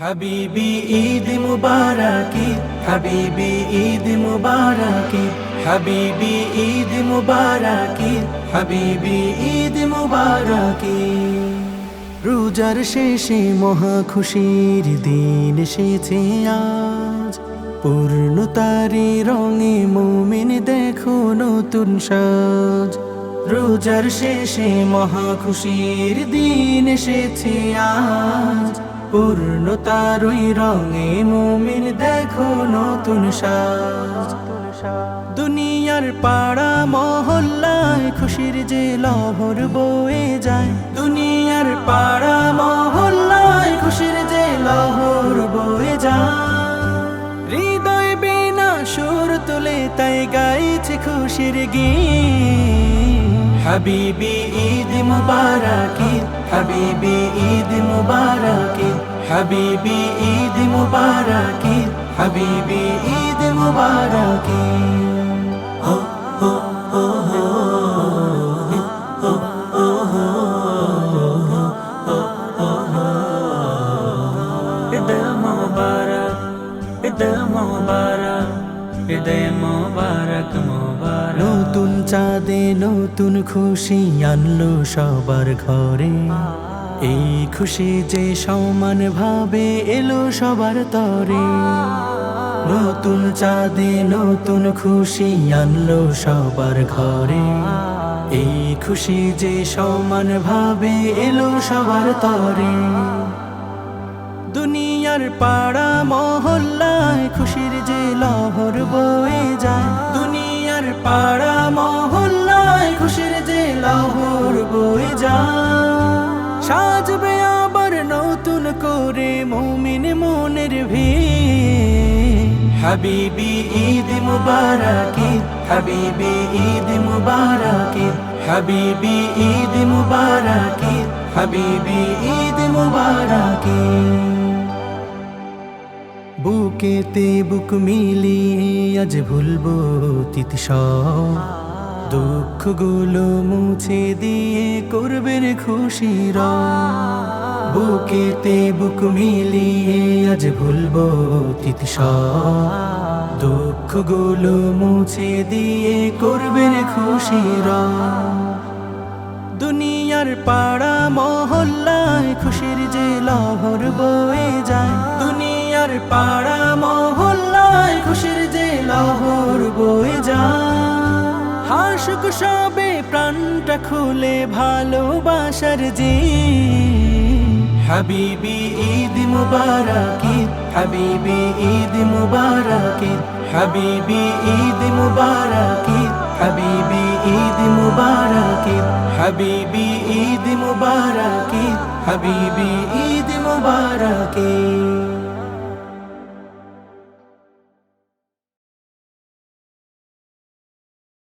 হাবিবি ঈদ মুবারকি, হাবিবি ঈদ মুবারকি, হাবিবি ঈদ মুবারকি, হাবিবি ঈদ মুবারকি। রোজার শেষে মহা খুশির দিন এসেছে আজ। পূর্ণতারি রঙে মুমিন দেখো নতুন সাজ। রোজার শেষে মহা খুশির দিন এসেছে আজ। পূর্ণতার ওই রঙে মুমিন দেখো নতুন সাজ। দুনিয়ার পাড়া মহল্লায় খুশির যে লহর বয়ে যায়। দুনিয়ার পাড়া মহল্লায় খুশির যে লহর বয়ে যায়। হৃদয় বিনা সুর তুলে তাই গাইছে খুশির গীত। হাবিবি ঈদ মুবারকি, হাবিবি ঈদ মুবারকি। হাবিবি ঈদ মুবারকি হাবিবি ঈদ মুবারকি হো হো হো ঈদ মুবারক ঈদ মুবারক ঈদ মুবারক মুবারক। নতুন চাঁদে নতুন খুশি আনলো সবার ঘরে। এই খুশি যে সমান ভাবে এলো সবার তরে। নতুন চাঁদে নতুন খুশি আনলো সবার ঘরে। এই খুশি যে সমান ভাবে এলো সবার তরে। দুনিয়ার পাড়া মহল্লায় খুশির যে লহর বয়ে যায়। দুনিয়ার পাড়া মহল্লায় খুশির যে লহর বয়ে যায়। মুমিন মনের ভিড়। হাবিবি ঈদ মুবারকি, হাবিবি ঈদ মুবারকি, হাবিবি ঈদ মুবারকি, হাবিবি ঈদ মুবারকি। বুকেতে বুক মিলিয়ে আজ ভুলবো তিত দুঃখগুলো মুছে দিয়ে করবেন খুশির বুকেতে বুক মিলিয়ে আজ ভুলবো তিত দুঃখগুলো মুছে দিয়ে করবেন খুশির দুনিয়ার পাড়া মহল্লায় খুশির যে লহর বয়ে যায়। দুনিয়ার পাড়া মহল্লায় খুশির যে লহর হাসুক সবে প্রাণটা খুলে ভালোবাসার যে। হাবিবি ঈদ মুবারকি হাবিবি ঈদ মুবারকি হাবিবি ঈদ মুবারকি হাবিবি ঈদ মুবারকি হাবিবি ঈদ মুবারকি হাবিবি ঈদ মুবারকি